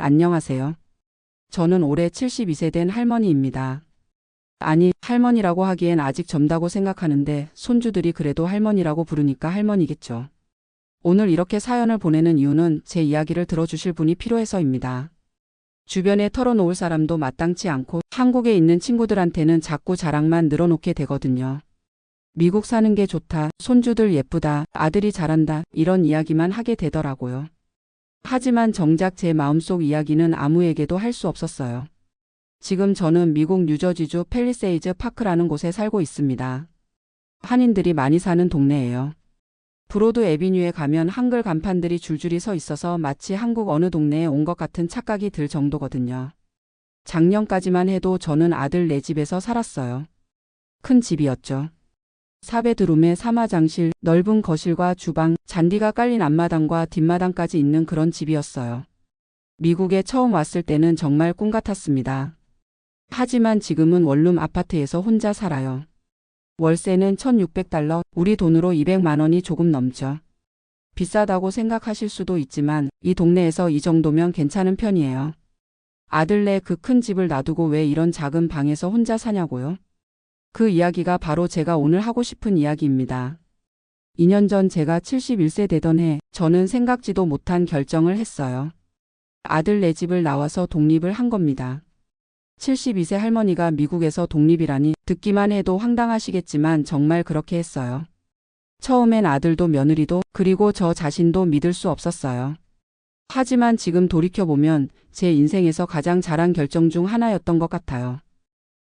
안녕하세요. 저는 올해 72세 된 할머니입니다. 아니, 할머니라고 하기엔 아직 젊다고 생각하는데 손주들이 그래도 할머니라고 부르니까 할머니겠죠. 오늘 이렇게 사연을 보내는 이유는 제 이야기를 들어주실 분이 필요해서입니다. 주변에 털어놓을 사람도 마땅치 않고 한국에 있는 친구들한테는 자꾸 자랑만 늘어놓게 되거든요. 미국 사는 게 좋다, 손주들 예쁘다, 아들이 잘한다, 이런 이야기만 하게 되더라고요. 하지만 정작 제 마음속 이야기는 아무에게도 할 수 없었어요. 지금 저는 미국 뉴저지주 펠리세이즈 파크라는 곳에 살고 있습니다. 한인들이 많이 사는 동네예요. 브로드 에비뉴에 가면 한글 간판들이 줄줄이 서 있어서 마치 한국 어느 동네에 온 것 같은 착각이 들 정도거든요. 작년까지만 해도 저는 아들 네 집에서 살았어요. 큰 집이었죠. 사베드룸에 사마장실, 넓은 거실과 주방, 잔디가 깔린 앞마당과 뒷마당까지 있는 그런 집이었어요. 미국에 처음 왔을 때는 정말 꿈 같았습니다. 하지만 지금은 원룸 아파트에서 혼자 살아요. 월세는 1600달러, 우리 돈으로 200만 원이 조금 넘죠. 비싸다고 생각하실 수도 있지만 이 동네에서 이 정도면 괜찮은 편이에요. 아들네 그 큰 집을 놔두고 왜 이런 작은 방에서 혼자 사냐고요? 그 이야기가 바로 제가 오늘 하고 싶은 이야기입니다. 2년 전 제가 71세 되던 해 저는 생각지도 못한 결정을 했어요. 아들 내 집을 나와서 독립을 한 겁니다. 72세 할머니가 미국에서 독립이라니 듣기만 해도 황당하시겠지만 정말 그렇게 했어요. 처음엔 아들도 며느리도 그리고 저 자신도 믿을 수 없었어요. 하지만 지금 돌이켜보면 제 인생에서 가장 잘한 결정 중 하나였던 것 같아요.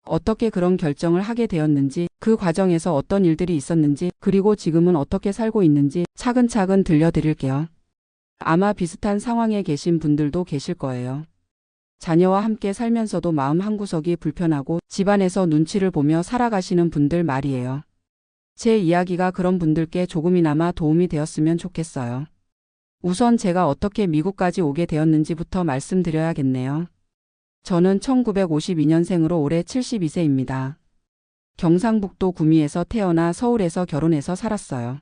어떻게 그런 결정을 하게 되었는지, 그 과정에서 어떤 일들이 있었는지, 그리고 지금은 어떻게 살고 있는지 차근차근 들려드릴게요. 아마 비슷한 상황에 계신 분들도 계실 거예요. 자녀와 함께 살면서도 마음 한구석이 불편하고 집안에서 눈치를 보며 살아가시는 분들 말이에요. 제 이야기가 그런 분들께 조금이나마 도움이 되었으면 좋겠어요. 우선 제가 어떻게 미국까지 오게 되었는지부터 말씀드려야겠네요. 저는 1952년생으로 올해 72세입니다. 경상북도 구미에서 태어나 서울에서 결혼해서 살았어요.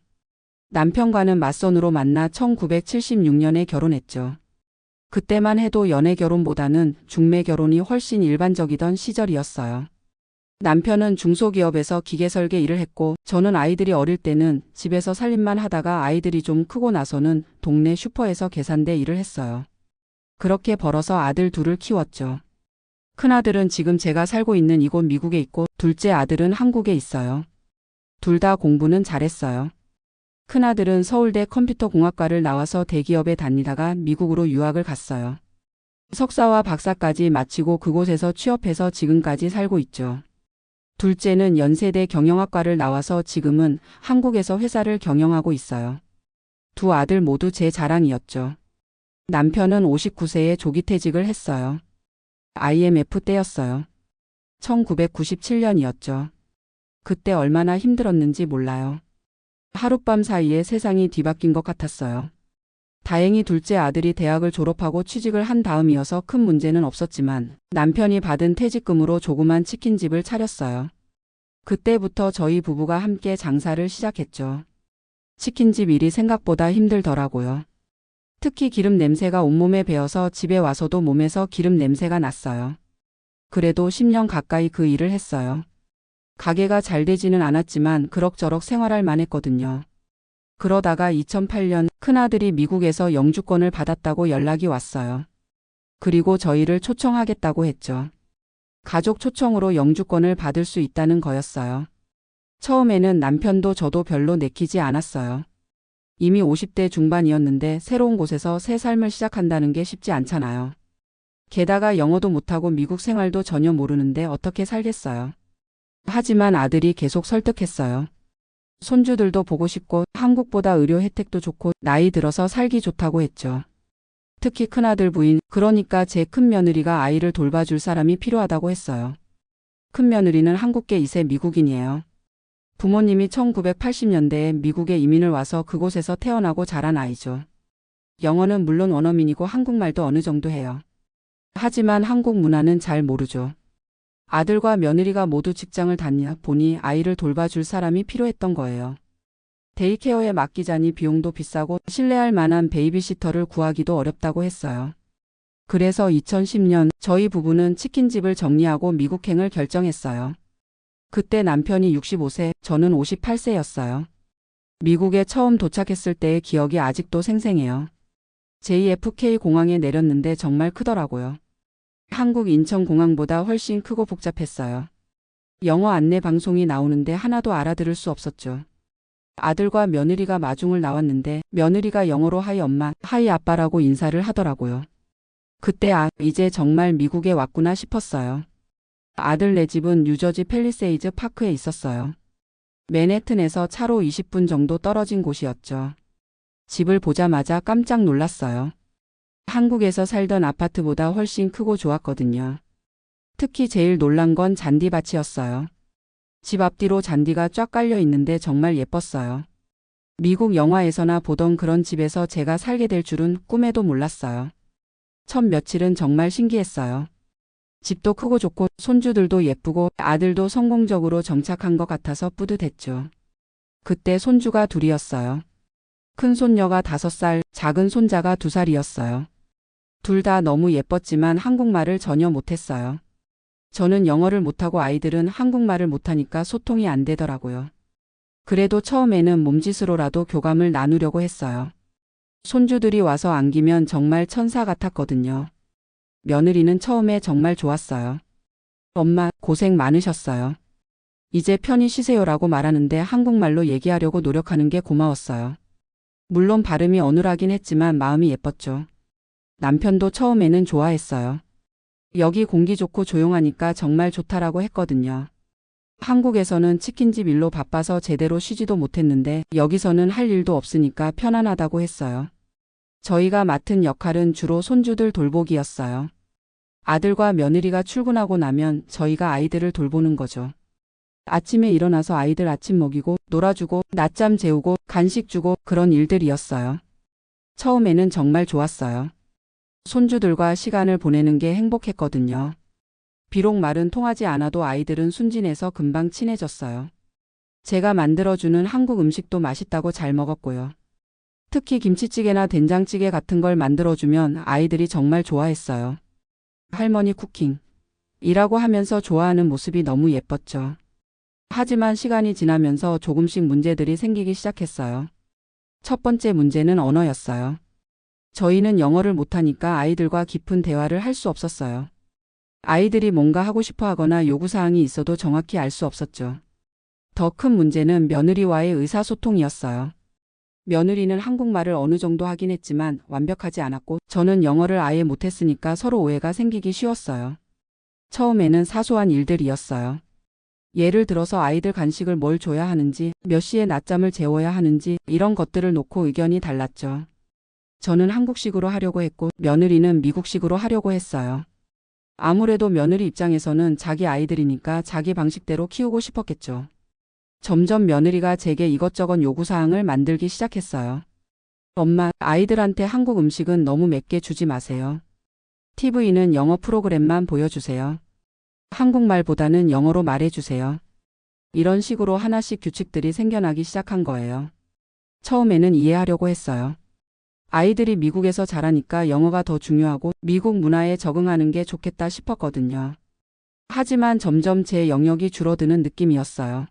남편과는 맞선으로 만나 1976년에 결혼했죠. 그때만 해도 연애 결혼보다는 중매 결혼이 훨씬 일반적이던 시절이었어요. 남편은 중소기업에서 기계 설계 일을 했고 저는 아이들이 어릴 때는 집에서 살림만 하다가 아이들이 좀 크고 나서는 동네 슈퍼에서 계산대 일을 했어요. 그렇게 벌어서 아들 둘을 키웠죠. 큰아들은 지금 제가 살고 있는 이곳 미국에 있고 둘째 아들은 한국에 있어요. 둘 다 공부는 잘했어요. 큰아들은 서울대 컴퓨터공학과를 나와서 대기업에 다니다가 미국으로 유학을 갔어요. 석사와 박사까지 마치고 그곳에서 취업해서 지금까지 살고 있죠. 둘째는 연세대 경영학과를 나와서 지금은 한국에서 회사를 경영하고 있어요. 두 아들 모두 제 자랑이었죠. 남편은 59세에 조기 퇴직을 했어요. IMF 때였어요. 1997년이었죠. 그때 얼마나 힘들었는지 몰라요. 하룻밤 사이에 세상이 뒤바뀐 것 같았어요. 다행히 둘째 아들이 대학을 졸업하고 취직을 한 다음이어서 큰 문제는 없었지만 남편이 받은 퇴직금으로 조그만 치킨집을 차렸어요. 그때부터 저희 부부가 함께 장사를 시작했죠. 치킨집 일이 생각보다 힘들더라고요. 특히 기름 냄새가 온몸에 배어서 집에 와서도 몸에서 기름 냄새가 났어요. 그래도 10년 가까이 그 일을 했어요. 가게가 잘 되지는 않았지만 그럭저럭 생활할 만했거든요. 그러다가 2008년 큰아들이 미국에서 영주권을 받았다고 연락이 왔어요. 그리고 저희를 초청하겠다고 했죠. 가족 초청으로 영주권을 받을 수 있다는 거였어요. 처음에는 남편도 저도 별로 내키지 않았어요. 이미 50대 중반이었는데 새로운 곳에서 새 삶을 시작한다는 게 쉽지 않잖아요. 게다가 영어도 못하고 미국 생활도 전혀 모르는데 어떻게 살겠어요. 하지만 아들이 계속 설득했어요. 손주들도 보고 싶고 한국보다 의료 혜택도 좋고 나이 들어서 살기 좋다고 했죠. 특히 큰아들 부인, 그러니까 제 큰며느리가 아이를 돌봐줄 사람이 필요하다고 했어요. 큰며느리는 한국계 2세 미국인이에요. 부모님이 1980년대에 미국에 이민을 와서 그곳에서 태어나고 자란 아이죠. 영어는 물론 원어민이고 한국말도 어느 정도 해요. 하지만 한국 문화는 잘 모르죠. 아들과 며느리가 모두 직장을 다니다 보니 아이를 돌봐줄 사람이 필요했던 거예요. 데이케어에 맡기자니 비용도 비싸고 신뢰할 만한 베이비시터를 구하기도 어렵다고 했어요. 그래서 2010년 저희 부부는 치킨집을 정리하고 미국행을 결정했어요. 그때 남편이 65세, 저는 58세였어요. 미국에 처음 도착했을 때의 기억이 아직도 생생해요. JFK 공항에 내렸는데 정말 크더라고요. 한국 인천공항보다 훨씬 크고 복잡했어요. 영어 안내 방송이 나오는데 하나도 알아들을 수 없었죠. 아들과 며느리가 마중을 나왔는데 며느리가 영어로 하이 엄마, 하이 아빠라고 인사를 하더라고요. 그때 아, 이제 정말 미국에 왔구나 싶었어요. 아들 네 집은 뉴저지 팰리세이즈 파크에 있었어요. 맨해튼에서 차로 20분 정도 떨어진 곳이었죠. 집을 보자마자 깜짝 놀랐어요. 한국에서 살던 아파트보다 훨씬 크고 좋았거든요. 특히 제일 놀란 건 잔디밭이었어요. 집 앞뒤로 잔디가 쫙 깔려 있는데 정말 예뻤어요. 미국 영화에서나 보던 그런 집에서 제가 살게 될 줄은 꿈에도 몰랐어요. 첫 며칠은 정말 신기했어요. 집도 크고 좋고 손주들도 예쁘고 아들도 성공적으로 정착한 것 같아서 뿌듯했죠. 그때 손주가 둘이었어요. 큰 손녀가 다섯 살, 작은 손자가 두 살이었어요. 둘 다 너무 예뻤지만 한국말을 전혀 못했어요. 저는 영어를 못하고 아이들은 한국말을 못하니까 소통이 안 되더라고요. 그래도 처음에는 몸짓으로라도 교감을 나누려고 했어요. 손주들이 와서 안기면 정말 천사 같았거든요. 며느리는 처음에 정말 좋았어요. 엄마, 고생 많으셨어요. 이제 편히 쉬세요라고 말하는데 한국말로 얘기하려고 노력하는 게 고마웠어요. 물론 발음이 어눌하긴 했지만 마음이 예뻤죠. 남편도 처음에는 좋아했어요. 여기 공기 좋고 조용하니까 정말 좋다라고 했거든요. 한국에서는 치킨집 일로 바빠서 제대로 쉬지도 못했는데 여기서는 할 일도 없으니까 편안하다고 했어요. 저희가 맡은 역할은 주로 손주들 돌보기였어요. 아들과 며느리가 출근하고 나면 저희가 아이들을 돌보는 거죠. 아침에 일어나서 아이들 아침 먹이고 놀아주고 낮잠 재우고 간식 주고 그런 일들이었어요. 처음에는 정말 좋았어요. 손주들과 시간을 보내는 게 행복했거든요. 비록 말은 통하지 않아도 아이들은 순진해서 금방 친해졌어요. 제가 만들어주는 한국 음식도 맛있다고 잘 먹었고요. 특히 김치찌개나 된장찌개 같은 걸 만들어주면 아이들이 정말 좋아했어요. 할머니 쿠킹. 이라고 하면서 좋아하는 모습이 너무 예뻤죠. 하지만 시간이 지나면서 조금씩 문제들이 생기기 시작했어요. 첫 번째 문제는 언어였어요. 저희는 영어를 못하니까 아이들과 깊은 대화를 할 수 없었어요. 아이들이 뭔가 하고 싶어 하거나 요구사항이 있어도 정확히 알 수 없었죠. 더 큰 문제는 며느리와의 의사소통이었어요. 며느리는 한국말을 어느 정도 하긴 했지만 완벽하지 않았고 저는 영어를 아예 못했으니까 서로 오해가 생기기 쉬웠어요. 처음에는 사소한 일들이었어요. 예를 들어서 아이들 간식을 뭘 줘야 하는지, 몇 시에 낮잠을 재워야 하는지 이런 것들을 놓고 의견이 달랐죠. 저는 한국식으로 하려고 했고 며느리는 미국식으로 하려고 했어요. 아무래도 며느리 입장에서는 자기 아이들이니까 자기 방식대로 키우고 싶었겠죠. 점점 며느리가 제게 이것저것 요구사항을 만들기 시작했어요. 엄마, 아이들한테 한국 음식은 너무 맵게 주지 마세요. TV는 영어 프로그램만 보여주세요. 한국말보다는 영어로 말해주세요. 이런 식으로 하나씩 규칙들이 생겨나기 시작한 거예요. 처음에는 이해하려고 했어요. 아이들이 미국에서 자라니까 영어가 더 중요하고 미국 문화에 적응하는 게 좋겠다 싶었거든요. 하지만 점점 제 영역이 줄어드는 느낌이었어요.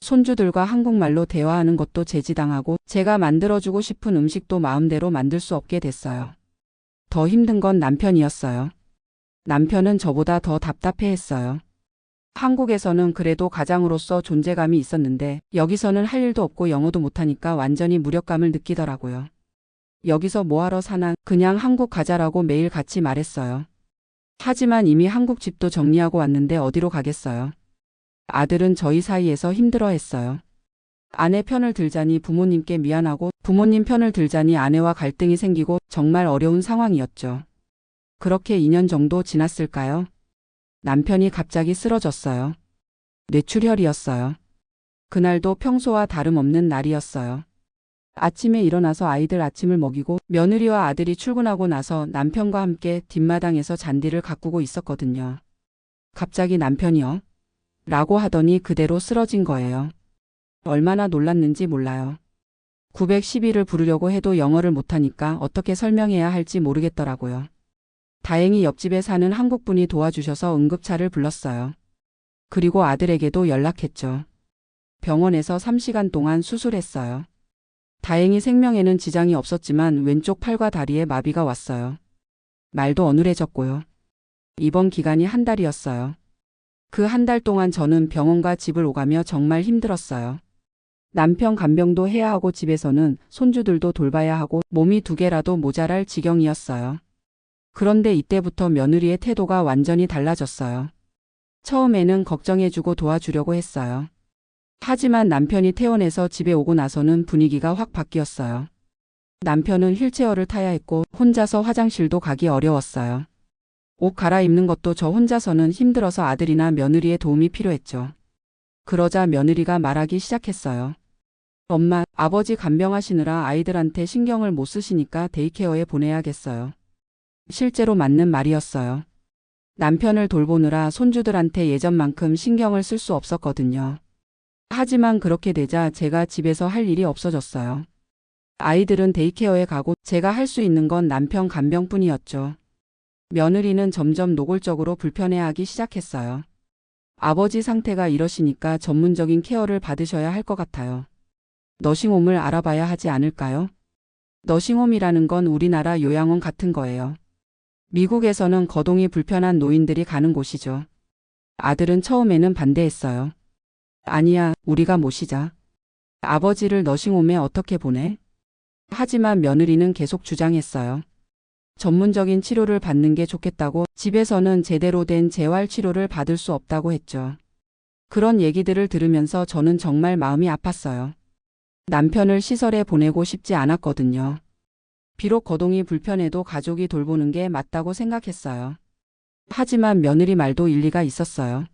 손주들과 한국말로 대화하는 것도 제지당하고 제가 만들어주고 싶은 음식도 마음대로 만들 수 없게 됐어요. 더 힘든 건 남편이었어요. 남편은 저보다 더 답답해 했어요. 한국에서는 그래도 가장으로서 존재감이 있었는데 여기서는 할 일도 없고 영어도 못하니까 완전히 무력감을 느끼더라고요. 여기서 뭐하러 사나 그냥 한국 가자라고 매일 같이 말했어요. 하지만 이미 한국 집도 정리하고 왔는데 어디로 가겠어요. 아들은 저희 사이에서 힘들어 했어요. 아내 편을 들자니 부모님께 미안하고 부모님 편을 들자니 아내와 갈등이 생기고 정말 어려운 상황이었죠. 그렇게 2년 정도 지났을까요? 남편이 갑자기 쓰러졌어요. 뇌출혈이었어요. 그날도 평소와 다름없는 날이었어요. 아침에 일어나서 아이들 아침을 먹이고 며느리와 아들이 출근하고 나서 남편과 함께 뒷마당에서 잔디를 가꾸고 있었거든요. 갑자기 남편이요. 라고 하더니 그대로 쓰러진 거예요. 얼마나 놀랐는지 몰라요. 911을 부르려고 해도 영어를 못하니까 어떻게 설명해야 할지 모르겠더라고요. 다행히 옆집에 사는 한국분이 도와주셔서 응급차를 불렀어요. 그리고 아들에게도 연락했죠. 병원에서 3시간 동안 수술했어요. 다행히 생명에는 지장이 없었지만 왼쪽 팔과 다리에 마비가 왔어요. 말도 어눌해졌고요. 입원 기간이 한 달이었어요. 그 한 달 동안 저는 병원과 집을 오가며 정말 힘들었어요. 남편 간병도 해야 하고 집에서는 손주들도 돌봐야 하고 몸이 두 개라도 모자랄 지경이었어요. 그런데 이때부터 며느리의 태도가 완전히 달라졌어요. 처음에는 걱정해주고 도와주려고 했어요. 하지만 남편이 퇴원해서 집에 오고 나서는 분위기가 확 바뀌었어요. 남편은 휠체어를 타야 했고 혼자서 화장실도 가기 어려웠어요. 옷 갈아입는 것도 저 혼자서는 힘들어서 아들이나 며느리의 도움이 필요했죠. 그러자 며느리가 말하기 시작했어요. 엄마, 아버지 간병하시느라 아이들한테 신경을 못 쓰시니까 데이케어에 보내야겠어요. 실제로 맞는 말이었어요. 남편을 돌보느라 손주들한테 예전만큼 신경을 쓸 수 없었거든요. 하지만 그렇게 되자 제가 집에서 할 일이 없어졌어요. 아이들은 데이케어에 가고 제가 할 수 있는 건 남편 간병뿐이었죠. 며느리는 점점 노골적으로 불편해하기 시작했어요. 아버지 상태가 이러시니까 전문적인 케어를 받으셔야 할 것 같아요. 너싱홈을 알아봐야 하지 않을까요? 너싱홈이라는 건 우리나라 요양원 같은 거예요. 미국에서는 거동이 불편한 노인들이 가는 곳이죠. 아들은 처음에는 반대했어요. 아니야, 우리가 모시자. 아버지를 너싱홈에 어떻게 보내? 하지만 며느리는 계속 주장했어요. 전문적인 치료를 받는 게 좋겠다고 집에서는 제대로 된 재활 치료를 받을 수 없다고 했죠. 그런 얘기들을 들으면서 저는 정말 마음이 아팠어요. 남편을 시설에 보내고 싶지 않았거든요. 비록 거동이 불편해도 가족이 돌보는 게 맞다고 생각했어요. 하지만 며느리 말도 일리가 있었어요.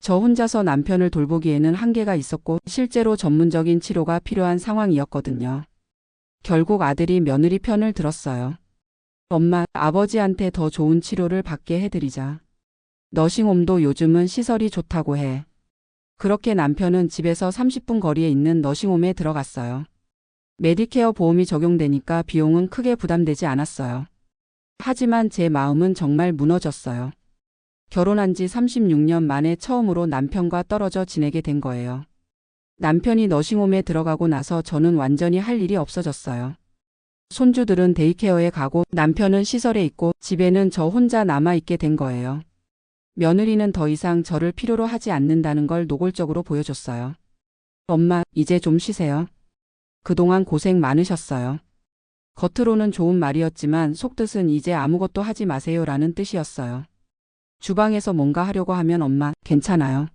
저 혼자서 남편을 돌보기에는 한계가 있었고 실제로 전문적인 치료가 필요한 상황이었거든요. 결국 아들이 며느리 편을 들었어요. 엄마, 아버지한테 더 좋은 치료를 받게 해드리자. 너싱홈도 요즘은 시설이 좋다고 해. 그렇게 남편은 집에서 30분 거리에 있는 너싱홈에 들어갔어요. 메디케어 보험이 적용되니까 비용은 크게 부담되지 않았어요. 하지만 제 마음은 정말 무너졌어요. 결혼한 지 36년 만에 처음으로 남편과 떨어져 지내게 된 거예요. 남편이 너싱홈에 들어가고 나서 저는 완전히 할 일이 없어졌어요. 손주들은 데이케어에 가고 남편은 시설에 있고 집에는 저 혼자 남아있게 된 거예요. 며느리는 더 이상 저를 필요로 하지 않는다는 걸 노골적으로 보여줬어요. 엄마, 이제 좀 쉬세요. 그동안 고생 많으셨어요. 겉으로는 좋은 말이었지만 속뜻은 이제 아무것도 하지 마세요라는 뜻이었어요. 주방에서 뭔가 하려고 하면 엄마, 괜찮아요.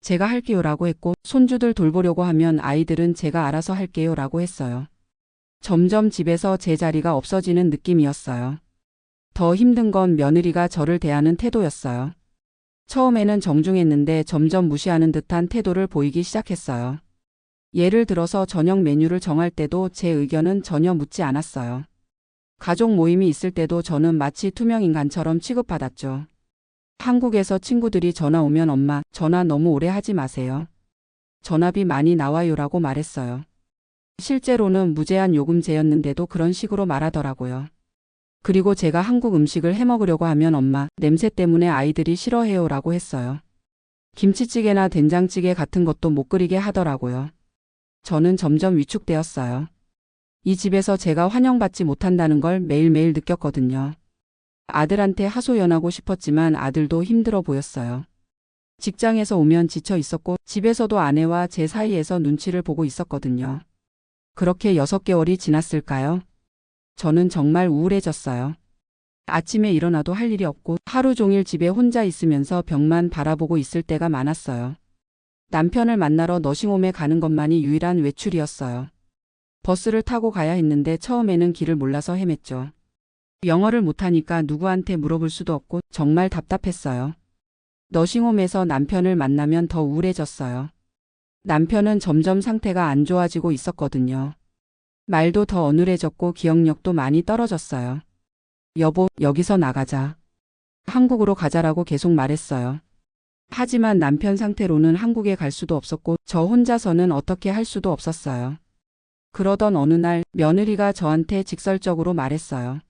제가 할게요라고 했고 손주들 돌보려고 하면 아이들은 제가 알아서 할게요라고 했어요. 점점 집에서 제 자리가 없어지는 느낌이었어요. 더 힘든 건 며느리가 저를 대하는 태도였어요. 처음에는 정중했는데 점점 무시하는 듯한 태도를 보이기 시작했어요. 예를 들어서 저녁 메뉴를 정할 때도 제 의견은 전혀 묻지 않았어요. 가족 모임이 있을 때도 저는 마치 투명인간처럼 취급받았죠. 한국에서 친구들이 전화 오면 엄마, 전화 너무 오래 하지 마세요. 전화비 많이 나와요라고 말했어요. 실제로는 무제한 요금제였는데도 그런 식으로 말하더라고요. 그리고 제가 한국 음식을 해 먹으려고 하면 엄마, 냄새 때문에 아이들이 싫어해요 라고 했어요. 김치찌개나 된장찌개 같은 것도 못 끓이게 하더라고요. 저는 점점 위축되었어요. 이 집에서 제가 환영받지 못한다는 걸 매일매일 느꼈거든요. 아들한테 하소연하고 싶었지만 아들도 힘들어 보였어요. 직장에서 오면 지쳐 있었고 집에서도 아내와 제 사이에서 눈치를 보고 있었거든요. 그렇게 6개월이 지났을까요? 저는 정말 우울해졌어요. 아침에 일어나도 할 일이 없고 하루 종일 집에 혼자 있으면서 벽만 바라보고 있을 때가 많았어요. 남편을 만나러 너싱홈에 가는 것만이 유일한 외출이었어요. 버스를 타고 가야 했는데 처음에는 길을 몰라서 헤맸죠. 영어를 못하니까 누구한테 물어볼 수도 없고 정말 답답했어요. 너싱홈에서 남편을 만나면 더 우울해졌어요. 남편은 점점 상태가 안 좋아지고 있었거든요. 말도 더 어눌해졌고 기억력도 많이 떨어졌어요. 여보, 여기서 나가자. 한국으로 가자라고 계속 말했어요. 하지만 남편 상태로는 한국에 갈 수도 없었고 저 혼자서는 어떻게 할 수도 없었어요. 그러던 어느 날 며느리가 저한테 직설적으로 말했어요.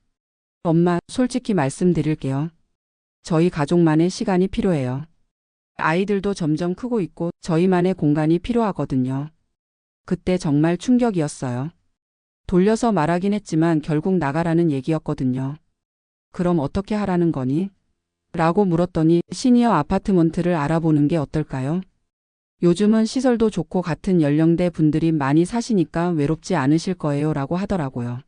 엄마, 솔직히 말씀드릴게요. 저희 가족만의 시간이 필요해요. 아이들도 점점 크고 있고 저희만의 공간이 필요하거든요. 그때 정말 충격이었어요. 돌려서 말하긴 했지만 결국 나가라는 얘기였거든요. 그럼 어떻게 하라는 거니? 라고 물었더니 시니어 아파트먼트를 알아보는 게 어떨까요? 요즘은 시설도 좋고 같은 연령대 분들이 많이 사시니까 외롭지 않으실 거예요 라고 하더라고요.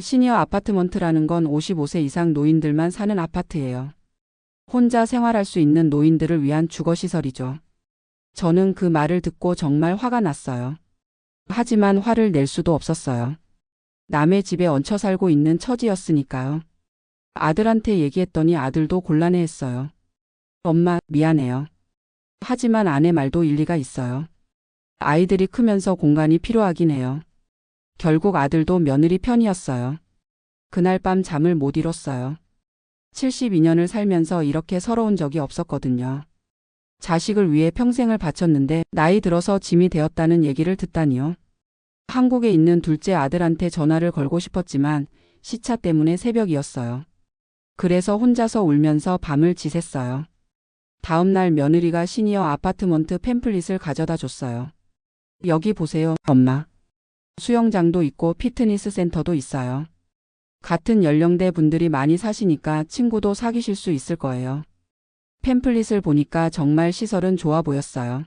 시니어 아파트먼트라는 건 55세 이상 노인들만 사는 아파트예요. 혼자 생활할 수 있는 노인들을 위한 주거시설이죠. 저는 그 말을 듣고 정말 화가 났어요. 하지만 화를 낼 수도 없었어요. 남의 집에 얹혀 살고 있는 처지였으니까요. 아들한테 얘기했더니 아들도 곤란해했어요. 엄마, 미안해요. 하지만 아내 말도 일리가 있어요. 아이들이 크면서 공간이 필요하긴 해요. 결국 아들도 며느리 편이었어요. 그날 밤 잠을 못 이뤘어요. 72년을 살면서 이렇게 서러운 적이 없었거든요. 자식을 위해 평생을 바쳤는데 나이 들어서 짐이 되었다는 얘기를 듣다니요. 한국에 있는 둘째 아들한테 전화를 걸고 싶었지만 시차 때문에 새벽이었어요. 그래서 혼자서 울면서 밤을 지샜어요. 다음 날 며느리가 시니어 아파트먼트 팸플릿을 가져다 줬어요. 여기 보세요, 엄마. 수영장도 있고 피트니스 센터도 있어요. 같은 연령대 분들이 많이 사시니까 친구도 사귀실 수 있을 거예요. 팸플릿을 보니까 정말 시설은 좋아 보였어요.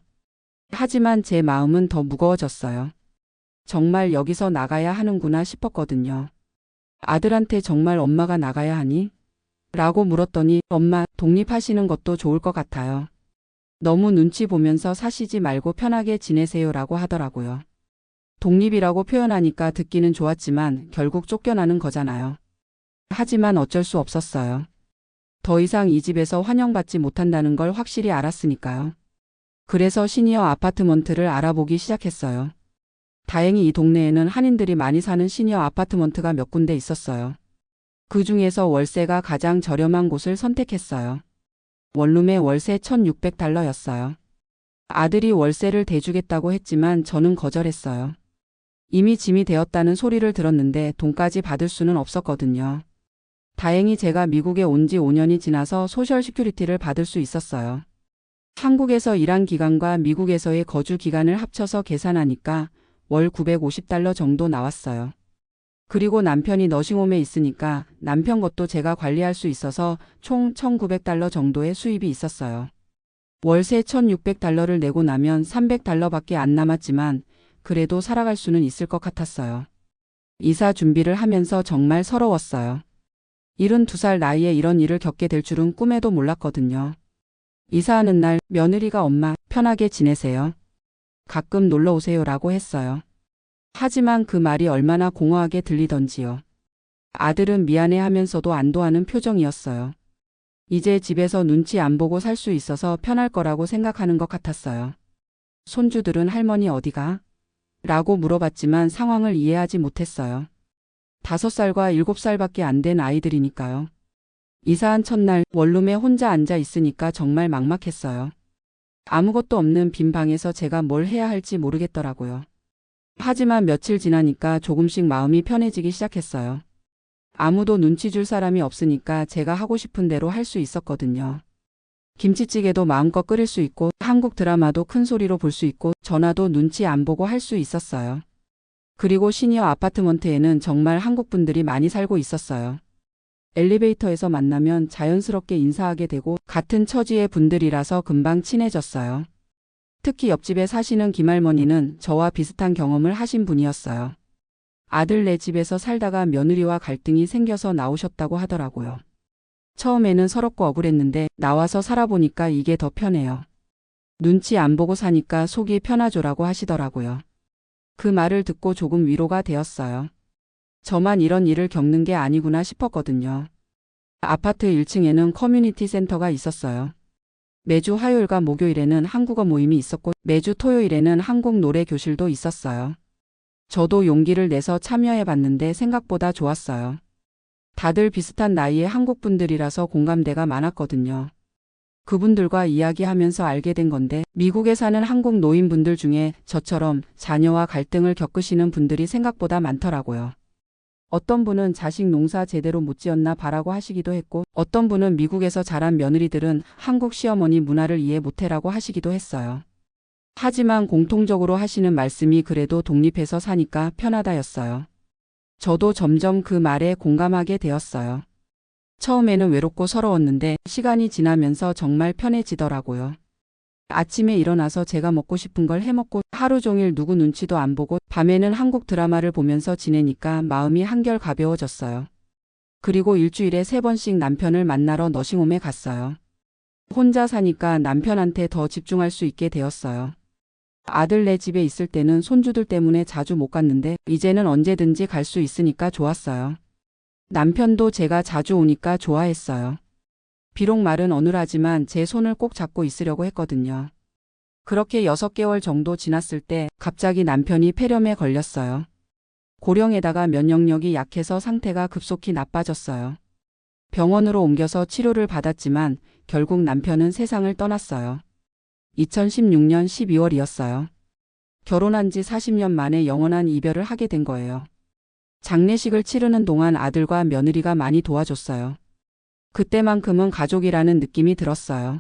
하지만 제 마음은 더 무거워졌어요. 정말 여기서 나가야 하는구나 싶었거든요. 아들한테 정말 엄마가 나가야 하니? 라고 물었더니 엄마 독립하시는 것도 좋을 것 같아요. 너무 눈치 보면서 사시지 말고 편하게 지내세요 라고 하더라고요. 독립이라고 표현하니까 듣기는 좋았지만 결국 쫓겨나는 거잖아요. 하지만 어쩔 수 없었어요. 더 이상 이 집에서 환영받지 못한다는 걸 확실히 알았으니까요. 그래서 시니어 아파트먼트를 알아보기 시작했어요. 다행히 이 동네에는 한인들이 많이 사는 시니어 아파트먼트가 몇 군데 있었어요. 그 중에서 월세가 가장 저렴한 곳을 선택했어요. 원룸의 월세 1600달러였어요. 아들이 월세를 대주겠다고 했지만 저는 거절했어요. 이미 짐이 되었다는 소리를 들었는데 돈까지 받을 수는 없었거든요. 다행히 제가 미국에 온 지 5년이 지나서 소셜 시큐리티를 받을 수 있었어요. 한국에서 일한 기간과 미국에서의 거주 기간을 합쳐서 계산하니까 월 950달러 정도 나왔어요. 그리고 남편이 너싱홈에 있으니까 남편 것도 제가 관리할 수 있어서 총 1900달러 정도의 수입이 있었어요. 월세 1600달러를 내고 나면 300달러밖에 안 남았지만 그래도 살아갈 수는 있을 것 같았어요. 이사 준비를 하면서 정말 서러웠어요. 72살 나이에 이런 일을 겪게 될 줄은 꿈에도 몰랐거든요. 이사하는 날 며느리가 엄마 편하게 지내세요. 가끔 놀러 오세요 라고 했어요. 하지만 그 말이 얼마나 공허하게 들리던지요. 아들은 미안해 하면서도 안도하는 표정이었어요. 이제 집에서 눈치 안 보고 살 수 있어서 편할 거라고 생각하는 것 같았어요. 손주들은 할머니 어디가? 라고 물어봤지만 상황을 이해하지 못했어요. 다섯 살과 일곱 살밖에 안 된 아이들이니까요. 이사한 첫날 원룸에 혼자 앉아 있으니까 정말 막막했어요. 아무것도 없는 빈 방에서 제가 뭘 해야 할지 모르겠더라고요. 하지만 며칠 지나니까 조금씩 마음이 편해지기 시작했어요. 아무도 눈치 줄 사람이 없으니까 제가 하고 싶은 대로 할 수 있었거든요. 김치찌개도 마음껏 끓일 수 있고 한국 드라마도 큰 소리로 볼 수 있고 전화도 눈치 안 보고 할 수 있었어요. 그리고 시니어 아파트먼트에는 정말 한국 분들이 많이 살고 있었어요. 엘리베이터에서 만나면 자연스럽게 인사하게 되고 같은 처지의 분들이라서 금방 친해졌어요. 특히 옆집에 사시는 김할머니는 저와 비슷한 경험을 하신 분이었어요. 아들 내 집에서 살다가 며느리와 갈등이 생겨서 나오셨다고 하더라고요. 처음에는 서럽고 억울했는데 나와서 살아보니까 이게 더 편해요. 눈치 안 보고 사니까 속이 편하죠라고 하시더라고요. 그 말을 듣고 조금 위로가 되었어요. 저만 이런 일을 겪는 게 아니구나 싶었거든요. 아파트 1층에는 커뮤니티 센터가 있었어요. 매주 화요일과 목요일에는 한국어 모임이 있었고 매주 토요일에는 한국 노래 교실도 있었어요. 저도 용기를 내서 참여해 봤는데 생각보다 좋았어요. 다들 비슷한 나이의 한국 분들이라서 공감대가 많았거든요. 그분들과 이야기하면서 알게 된 건데 미국에 사는 한국 노인분들 중에 저처럼 자녀와 갈등을 겪으시는 분들이 생각보다 많더라고요. 어떤 분은 자식 농사 제대로 못 지었나 바라고 하시기도 했고, 어떤 분은 미국에서 자란 며느리들은 한국 시어머니 문화를 이해 못해라고 하시기도 했어요. 하지만 공통적으로 하시는 말씀이 그래도 독립해서 사니까 편하다였어요. 저도 점점 그 말에 공감하게 되었어요. 처음에는 외롭고 서러웠는데 시간이 지나면서 정말 편해지더라고요. 아침에 일어나서 제가 먹고 싶은 걸 해먹고 하루 종일 누구 눈치도 안 보고 밤에는 한국 드라마를 보면서 지내니까 마음이 한결 가벼워졌어요. 그리고 일주일에 세 번씩 남편을 만나러 너싱홈에 갔어요. 혼자 사니까 남편한테 더 집중할 수 있게 되었어요. 아들네 집에 있을 때는 손주들 때문에 자주 못 갔는데 이제는 언제든지 갈 수 있으니까 좋았어요. 남편도 제가 자주 오니까 좋아했어요. 비록 말은 어눌하지만 제 손을 꼭 잡고 있으려고 했거든요. 그렇게 6개월 정도 지났을 때 갑자기 남편이 폐렴에 걸렸어요. 고령에다가 면역력이 약해서 상태가 급속히 나빠졌어요. 병원으로 옮겨서 치료를 받았지만 결국 남편은 세상을 떠났어요. 2016년 12월이었어요. 결혼한 지 40년 만에 영원한 이별을 하게 된 거예요. 장례식을 치르는 동안 아들과 며느리가 많이 도와줬어요. 그때만큼은 가족이라는 느낌이 들었어요.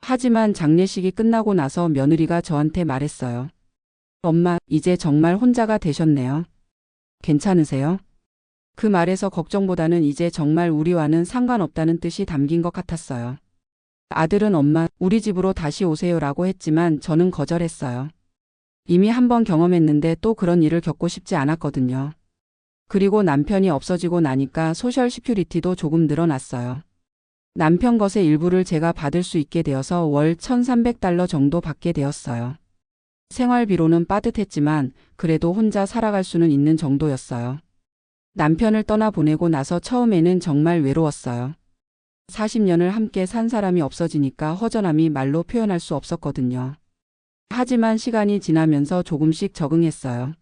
하지만 장례식이 끝나고 나서 며느리가 저한테 말했어요. 엄마, 이제 정말 혼자가 되셨네요. 괜찮으세요? 그 말에서 걱정보다는 이제 정말 우리와는 상관없다는 뜻이 담긴 것 같았어요. 아들은 엄마, 우리 집으로 다시 오세요라고 했지만 저는 거절했어요. 이미 한 번 경험했는데 또 그런 일을 겪고 싶지 않았거든요. 그리고 남편이 없어지고 나니까 소셜 시큐리티도 조금 늘어났어요. 남편 것의 일부를 제가 받을 수 있게 되어서 월 1,300달러 정도 받게 되었어요. 생활비로는 빠듯했지만 그래도 혼자 살아갈 수는 있는 정도였어요. 남편을 떠나보내고 나서 처음에는 정말 외로웠어요. 40년을 함께 산 사람이 없어지니까 허전함이 말로 표현할 수 없었거든요. 하지만 시간이 지나면서 조금씩 적응했어요.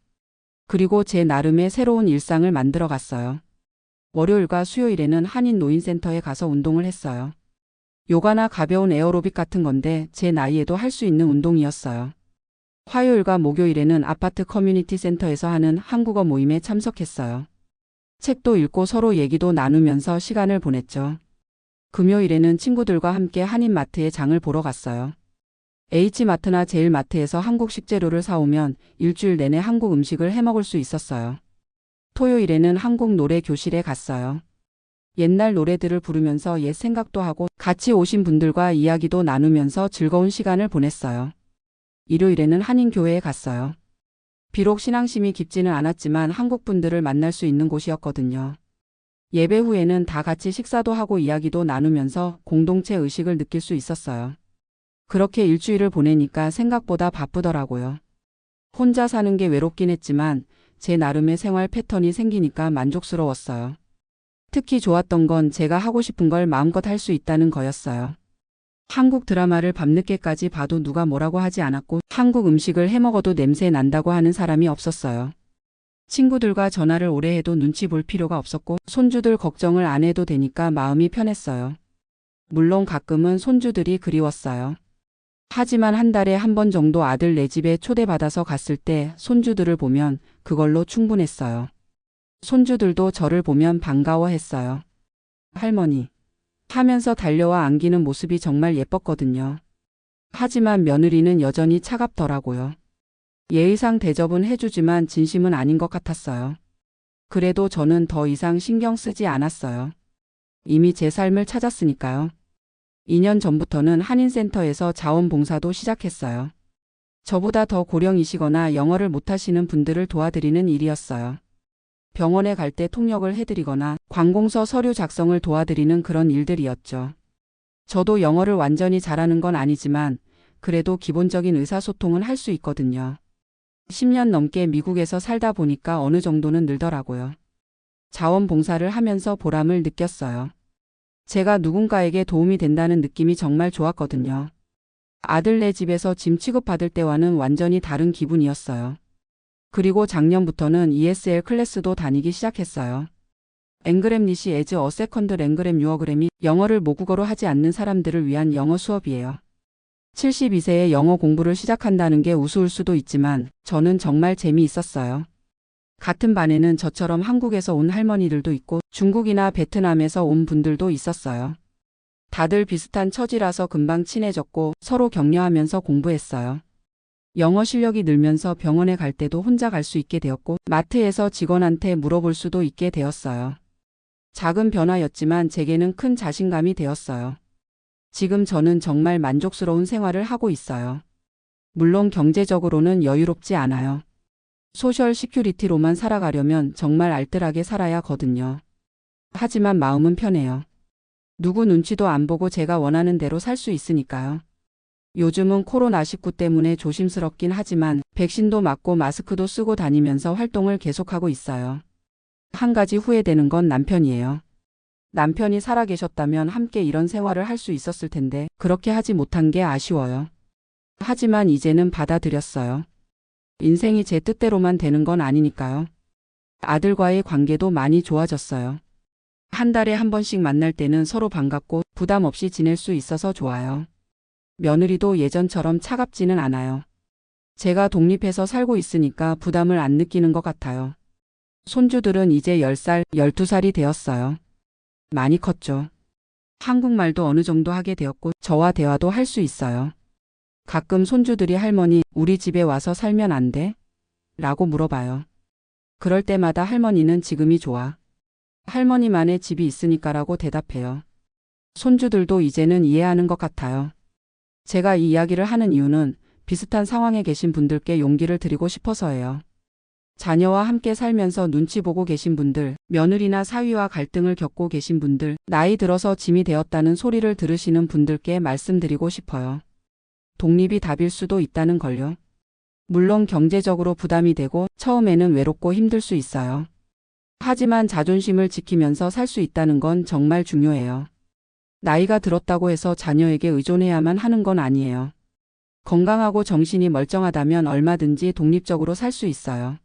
그리고 제 나름의 새로운 일상을 만들어 갔어요. 월요일과 수요일에는 한인 노인센터에 가서 운동을 했어요. 요가나 가벼운 에어로빅 같은 건데 제 나이에도 할 수 있는 운동이었어요. 화요일과 목요일에는 아파트 커뮤니티 센터에서 하는 한국어 모임에 참석했어요. 책도 읽고 서로 얘기도 나누면서 시간을 보냈죠. 금요일에는 친구들과 함께 한인마트에 장을 보러 갔어요. H마트나 제일마트에서 한국 식재료를 사오면 일주일 내내 한국 음식을 해 먹을 수 있었어요. 토요일에는 한국 노래 교실에 갔어요. 옛날 노래들을 부르면서 옛 생각도 하고 같이 오신 분들과 이야기도 나누면서 즐거운 시간을 보냈어요. 일요일에는 한인교회에 갔어요. 비록 신앙심이 깊지는 않았지만 한국 분들을 만날 수 있는 곳이었거든요. 예배 후에는 다 같이 식사도 하고 이야기도 나누면서 공동체 의식을 느낄 수 있었어요. 그렇게 일주일을 보내니까 생각보다 바쁘더라고요. 혼자 사는 게 외롭긴 했지만 제 나름의 생활 패턴이 생기니까 만족스러웠어요. 특히 좋았던 건 제가 하고 싶은 걸 마음껏 할 수 있다는 거였어요. 한국 드라마를 밤늦게까지 봐도 누가 뭐라고 하지 않았고 한국 음식을 해 먹어도 냄새 난다고 하는 사람이 없었어요. 친구들과 전화를 오래 해도 눈치 볼 필요가 없었고 손주들 걱정을 안 해도 되니까 마음이 편했어요. 물론 가끔은 손주들이 그리웠어요. 하지만 한 달에 한 번 정도 아들 내 집에 초대받아서 갔을 때 손주들을 보면 그걸로 충분했어요. 손주들도 저를 보면 반가워했어요. 할머니. 하면서 달려와 안기는 모습이 정말 예뻤거든요. 하지만 며느리는 여전히 차갑더라고요. 예의상 대접은 해주지만 진심은 아닌 것 같았어요. 그래도 저는 더 이상 신경 쓰지 않았어요. 이미 제 삶을 찾았으니까요. 2년 전부터는 한인센터에서 자원봉사도 시작했어요. 저보다 더 고령이시거나 영어를 못하시는 분들을 도와드리는 일이었어요. 병원에 갈 때 통역을 해드리거나 관공서 서류 작성을 도와드리는 그런 일들이었죠. 저도 영어를 완전히 잘하는 건 아니지만 그래도 기본적인 의사소통은 할 수 있거든요. 10년 넘게 미국에서 살다 보니까 어느 정도는 늘더라고요. 자원봉사를 하면서 보람을 느꼈어요. 제가 누군가에게 도움이 된다는 느낌이 정말 좋았거든요. 아들네 집에서 짐 취급받을 때와는 완전히 다른 기분이었어요. 그리고 작년부터는 ESL 클래스도 다니기 시작했어요. 앵그램 니시 에즈 어 세컨드 랭그램 유어그램이 영어를 모국어로 하지 않는 사람들을 위한 영어 수업이에요. 72세에 영어 공부를 시작한다는 게 우스울 수도 있지만 저는 정말 재미있었어요. 같은 반에는 저처럼 한국에서 온 할머니들도 있고 중국이나 베트남에서 온 분들도 있었어요. 다들 비슷한 처지라서 금방 친해졌고 서로 격려하면서 공부했어요. 영어 실력이 늘면서 병원에 갈 때도 혼자 갈 수 있게 되었고 마트에서 직원한테 물어볼 수도 있게 되었어요. 작은 변화였지만 제게는 큰 자신감이 되었어요. 지금 저는 정말 만족스러운 생활을 하고 있어요. 물론 경제적으로는 여유롭지 않아요. 소셜 시큐리티로만 살아가려면 정말 알뜰하게 살아야 거든요. 하지만 마음은 편해요. 누구 눈치도 안 보고 제가 원하는 대로 살 수 있으니까요. 요즘은 코로나19 때문에 조심스럽긴 하지만 백신도 맞고 마스크도 쓰고 다니면서 활동을 계속하고 있어요. 한 가지 후회되는 건 남편이에요. 남편이 살아계셨다면 함께 이런 생활을 할 수 있었을 텐데 그렇게 하지 못한 게 아쉬워요. 하지만 이제는 받아들였어요. 인생이 제 뜻대로만 되는 건 아니니까요. 아들과의 관계도 많이 좋아졌어요. 한 달에 한 번씩 만날 때는 서로 반갑고 부담 없이 지낼 수 있어서 좋아요. 며느리도 예전처럼 차갑지는 않아요. 제가 독립해서 살고 있으니까 부담을 안 느끼는 것 같아요. 손주들은 이제 10살, 12살이 되었어요. 많이 컸죠. 한국말도 어느 정도 하게 되었고 저와 대화도 할 수 있어요. 가끔 손주들이 할머니, 우리 집에 와서 살면 안 돼? 라고 물어봐요. 그럴 때마다 할머니는 지금이 좋아. 할머니만의 집이 있으니까라고 대답해요. 손주들도 이제는 이해하는 것 같아요. 제가 이 이야기를 하는 이유는 비슷한 상황에 계신 분들께 용기를 드리고 싶어서예요. 자녀와 함께 살면서 눈치 보고 계신 분들, 며느리나 사위와 갈등을 겪고 계신 분들, 나이 들어서 짐이 되었다는 소리를 들으시는 분들께 말씀드리고 싶어요. 독립이 답일 수도 있다는 걸요. 물론 경제적으로 부담이 되고 처음에는 외롭고 힘들 수 있어요. 하지만 자존심을 지키면서 살 수 있다는 건 정말 중요해요. 나이가 들었다고 해서 자녀에게 의존해야만 하는 건 아니에요. 건강하고 정신이 멀쩡하다면 얼마든지 독립적으로 살 수 있어요.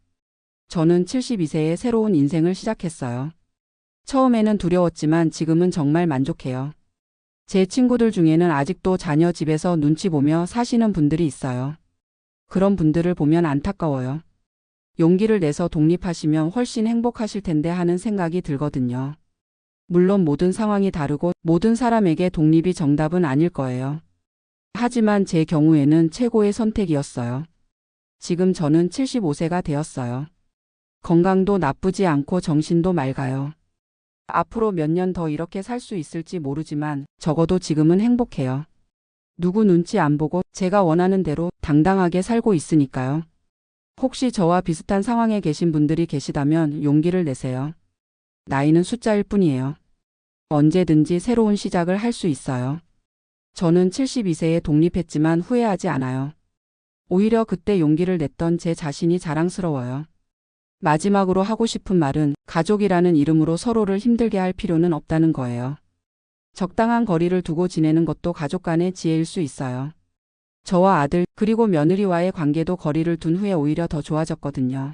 저는 72세에 새로운 인생을 시작했어요. 처음에는 두려웠지만 지금은 정말 만족해요. 제 친구들 중에는 아직도 자녀 집에서 눈치 보며 사시는 분들이 있어요. 그런 분들을 보면 안타까워요. 용기를 내서 독립하시면 훨씬 행복하실 텐데 하는 생각이 들거든요. 물론 모든 상황이 다르고 모든 사람에게 독립이 정답은 아닐 거예요. 하지만 제 경우에는 최고의 선택이었어요. 지금 저는 75세가 되었어요. 건강도 나쁘지 않고 정신도 맑아요. 앞으로 몇 년 더 이렇게 살 수 있을지 모르지만 적어도 지금은 행복해요. 누구 눈치 안 보고 제가 원하는 대로 당당하게 살고 있으니까요. 혹시 저와 비슷한 상황에 계신 분들이 계시다면 용기를 내세요. 나이는 숫자일 뿐이에요. 언제든지 새로운 시작을 할 수 있어요. 저는 72세에 독립했지만 후회하지 않아요. 오히려 그때 용기를 냈던 제 자신이 자랑스러워요. 마지막으로 하고 싶은 말은 가족이라는 이름으로 서로를 힘들게 할 필요는 없다는 거예요. 적당한 거리를 두고 지내는 것도 가족 간의 지혜일 수 있어요. 저와 아들, 그리고 며느리와의 관계도 거리를 둔 후에 오히려 더 좋아졌거든요.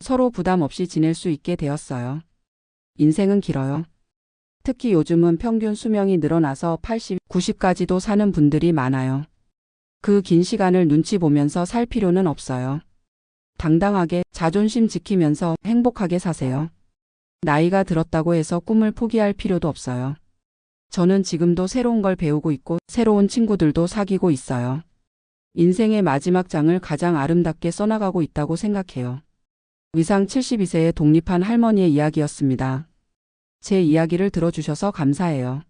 서로 부담 없이 지낼 수 있게 되었어요. 인생은 길어요. 특히 요즘은 평균 수명이 늘어나서 80, 90까지도 사는 분들이 많아요. 그 긴 시간을 눈치 보면서 살 필요는 없어요. 당당하게 자존심 지키면서 행복하게 사세요. 나이가 들었다고 해서 꿈을 포기할 필요도 없어요. 저는 지금도 새로운 걸 배우고 있고 새로운 친구들도 사귀고 있어요. 인생의 마지막 장을 가장 아름답게 써나가고 있다고 생각해요. 위상 72세에 독립한 할머니의 이야기였습니다. 제 이야기를 들어주셔서 감사해요.